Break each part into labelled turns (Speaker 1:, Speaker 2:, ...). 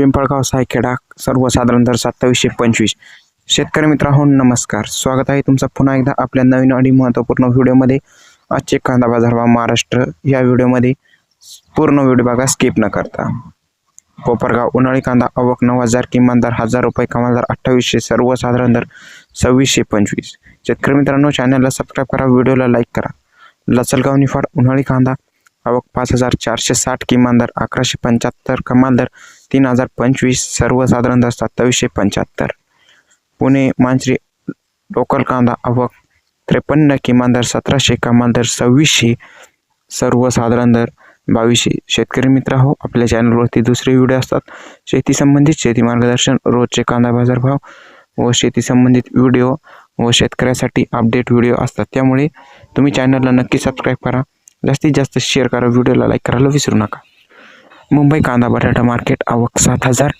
Speaker 1: पिंपळगाव सायखेडा सर्वसाधारण दर सत्तावीसशे पंचवीस. शेतकरी मित्रांनो नमस्कार. स्वागत आहे तुमचं पुन्हा एकदा आपल्या नवीन आणि महत्त्वपूर्ण व्हिडिओमध्ये. आजचे कांदा बाजार भाव महाराष्ट्र. या व्हिडिओमध्ये पूर्ण व्हिडिओ बघा स्किप न करता. कोपरगाव उन्हाळी कांदा आवक नऊ हजार किमान दर हजार रुपये कमाल दर अठ्ठावीसशे सर्वसाधारण दर सव्वीसशे पंचवीस. शेतकरी मित्रांनो चॅनलला सबस्क्राईब करा व्हिडिओला लाईक करा. लचलगाव निफाड उन्हाळी कांदा आवक पाच हजार चारशे साठ किमान दर अकराशे पंच्याहत्तर कमाल दर तीन हजार पंचवीस सर्वसाधारण दर सत्तावीसशे पंच्याहत्तर. पुणे मांजरी लोकल कांदा आवक त्रेपन्न किमान दर सतराशे कमाल दर सव्वीसशे सर्वसाधारण दर बावीसशे. शेतकरी मित्र हो आपल्या चॅनलवरती दुसरे व्हिडिओ असतात. शेती संबंधित शेती मार्गदर्शन रोजचे कांदा बाजारभाव व शेती संबंधित व्हिडिओ व शेतकऱ्यासाठी अपडेट व्हिडिओ असतात. त्यामुळे तुम्ही चॅनलला नक्की सबस्क्राईब करा. जास्तीत जास्त शेअर करा व्हिडिओला लाईक करायला विसरू नका. मुंबई कांदा बटाटा मार्केट आवक सात हजार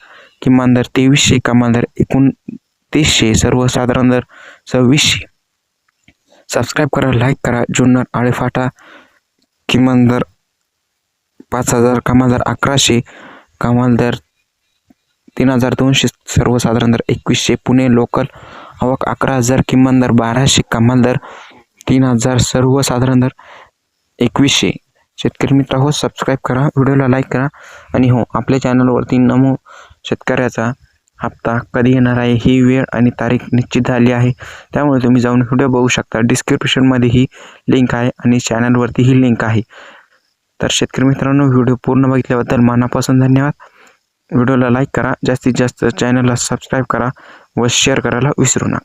Speaker 1: किमान दर तेवीसशे कमान दर एकोणतीसशे सर्वसाधारण दर सव्वीसशे. सबस्क्राईब करा लाईक करा जुन्नर आळेफाटा किमान दर पाच हजार कमाल दर अकराशे कमाल दर तीन हजार दोनशे सर्वसाधारण दर एकवीसशे. पुणे लोकल आवक अकरा हजार किमान दर बाराशे कमाल दर तीन हजार सर्वसाधारण दर एकवीसशे. शेतकरी मित्र हो सबस्क्राईब करा व्हिडिओला लाईक करा. आणि हो आपल्या चॅनलवरती नमो शेतकऱ्याचा हप्ता कधी येणार आहे ही वेळ आणि तारीख निश्चित झाली आहे. त्यामुळे तुम्ही जाऊन व्हिडिओ बघू शकता. डिस्क्रिप्शनमध्ये ही लिंक आहे आणि चॅनलवरती ही लिंक आहे. तर शेतकरी मित्रांनो व्हिडिओ पूर्ण बघितल्याबद्दल मनापासून धन्यवाद. व्हिडिओला लाईक करा. जास्तीत जास्त चॅनलला सबस्क्राईब करा व शेअर करायला विसरू नका.